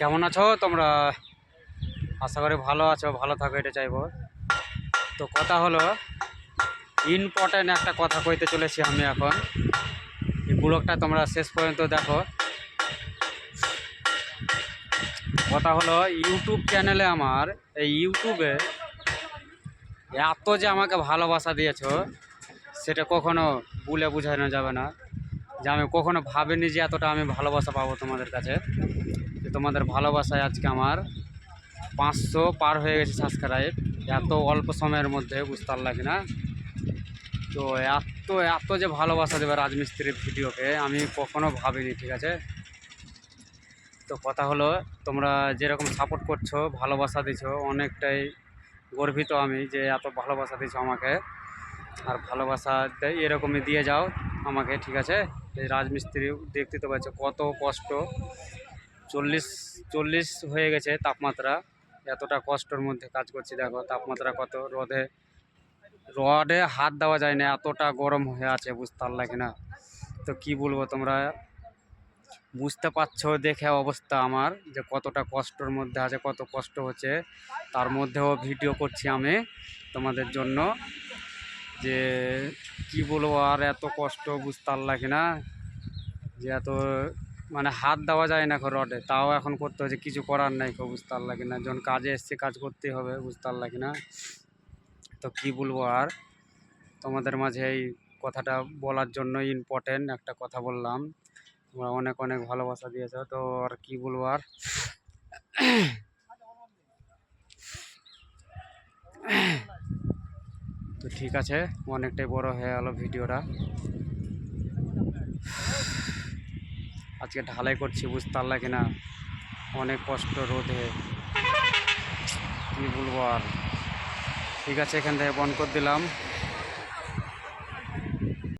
কেমন আছো? তোমরা আশা করি ভালো আছো, ভালো থাকো, এটা চাইব। তো কথা হলো ইম্পর্টেন্ট একটা কথা কইতে চলেছি আমি এখন। এই ব্লগটা তোমরা শেষ পর্যন্ত দেখো। কথা হলো ইউটিউব চ্যানেলে আমার, এই ইউটিউবে এত যে আমাকে ভালোবাসা দিয়েছ, সেটা কখনো বলে বোঝানো যাবে না। যে আমি কখনো ভাবিনি যে এতটা আমি ভালোবাসা পাবো তোমাদের কাছে। তোমাদের ভালোবাসায় আজকে আমার পাঁচশো পার হয়ে গেছে সাবস্ক্রাইব এত অল্প সময়ের মধ্যে বুঝতে পারলাম না তো এত এত যে ভালোবাসা দেবে রাজমিস্ত্রির ভিডিওকে, আমি কখনো ভাবিনি, ঠিক আছে? তো কথা হলো, তোমরা যেরকম সাপোর্ট করছ, ভালোবাসা দিছো, অনেকটাই গর্বিত আমি যে এত ভালোবাসা দিছো আমাকে। আর ভালোবাসা এরকমই দিয়ে যাও আমাকে, ঠিক আছে? এই রাজমিস্ত্রি দেখতে তো পাচ্ছ কত কষ্ট। চল্লিশ চল্লিশ হয়ে গেছে তাপমাত্রা। এতটা কষ্টর মধ্যে কাজ করছি, দেখো তাপমাত্রা কত রোদে রডে হাত দেওয়া যায় না, এতটা গরম হয়ে আছে, বুঝতে পারলা কিনা? তো কি বলব তোমরা? বুঝতে পারছ দেখে অবস্থা আমার, যে কতটা কষ্টর মধ্যে আছে, কত কষ্ট হচ্ছে। তার মধ্যেও ভিডিও করছি আমি তোমাদের জন্য, যে কি বলব আর এত কষ্ট, বুঝতে পারলা কিনা? যে এত মানে হাত দেওয়া যায় না এখন রডে। তাও এখন করতে হচ্ছে কিছু করার নাই কেউ বুঝতে পারলা কিনা যখন কাজে এসছে, কাজ করতেই হবে, বুঝতে পারলা কিনা তো কি বলব আর? তোমাদের মাঝে এই কথাটা বলার জন্য ইম্পর্টেন্ট একটা কথা বললাম। তোমরা অনেক অনেক ভালোবাসা দিয়েছ, তো আর কি বলব আর? তো ঠিক আছে, অনেকটাই বড় হয়ে গেল ভিডিওটা। আজকে ঢালাই করছি, বুঝতে পারলা কিনা? অনেক কষ্ট রোদে কী বলব আর? ঠিক আছে, এখান থেকে বন্ধ করে দিলাম।